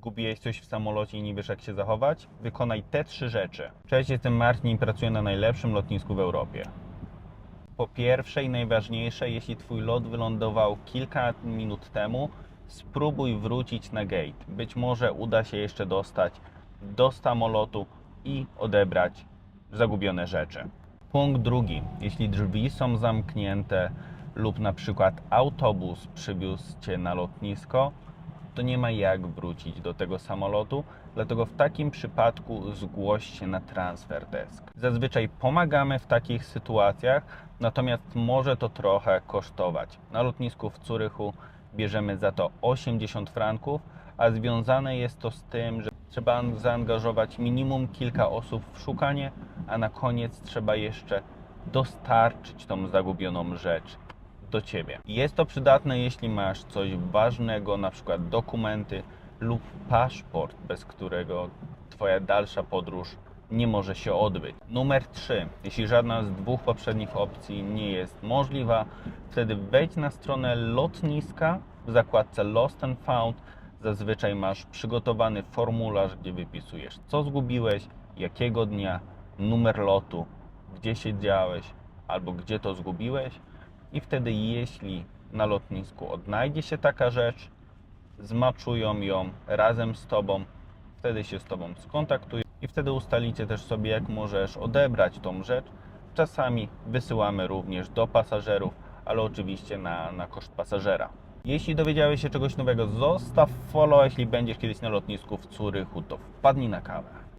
zgubiłeś coś w samolocie i nie wiesz jak się zachować, wykonaj te trzy rzeczy. Cześć, jestem Marcin i pracuję na najlepszym lotnisku w Europie. Po pierwsze i najważniejsze, jeśli Twój lot wylądował kilka minut temu, spróbuj wrócić na gate. Być może uda się jeszcze dostać do samolotu i odebrać zagubione rzeczy. Punkt drugi. Jeśli drzwi są zamknięte lub na przykład autobus przywiózł Cię na lotnisko, to nie ma jak wrócić do tego samolotu, dlatego w takim przypadku zgłoś się na transfer desk. Zazwyczaj pomagamy w takich sytuacjach, natomiast może to trochę kosztować. Na lotnisku w Zurychu bierzemy za to 80 franków, a związane jest to z tym, że trzeba zaangażować minimum kilka osób w szukanie, a na koniec trzeba jeszcze dostarczyć tą zagubioną rzecz do Ciebie. Jest to przydatne, jeśli masz coś ważnego, na przykład dokumenty lub paszport, bez którego Twoja dalsza podróż nie może się odbyć. Numer 3. Jeśli żadna z dwóch poprzednich opcji nie jest możliwa, wtedy wejdź na stronę lotniska w zakładce Lost and Found. Zazwyczaj masz przygotowany formularz, gdzie wypisujesz co zgubiłeś, jakiego dnia, numer lotu, gdzie siedziałeś albo gdzie to zgubiłeś i wtedy jeśli na lotnisku odnajdzie się taka rzecz, zmaczują ją razem z Tobą, wtedy się z Tobą skontaktują i wtedy ustalicie też sobie, jak możesz odebrać tą rzecz. Czasami wysyłamy również do pasażerów, ale oczywiście na, na koszt pasażera. Jeśli dowiedziałeś się czegoś nowego, zostaw follow. Jeśli będziesz kiedyś na lotnisku w Curychu, to wpadnij na kawę.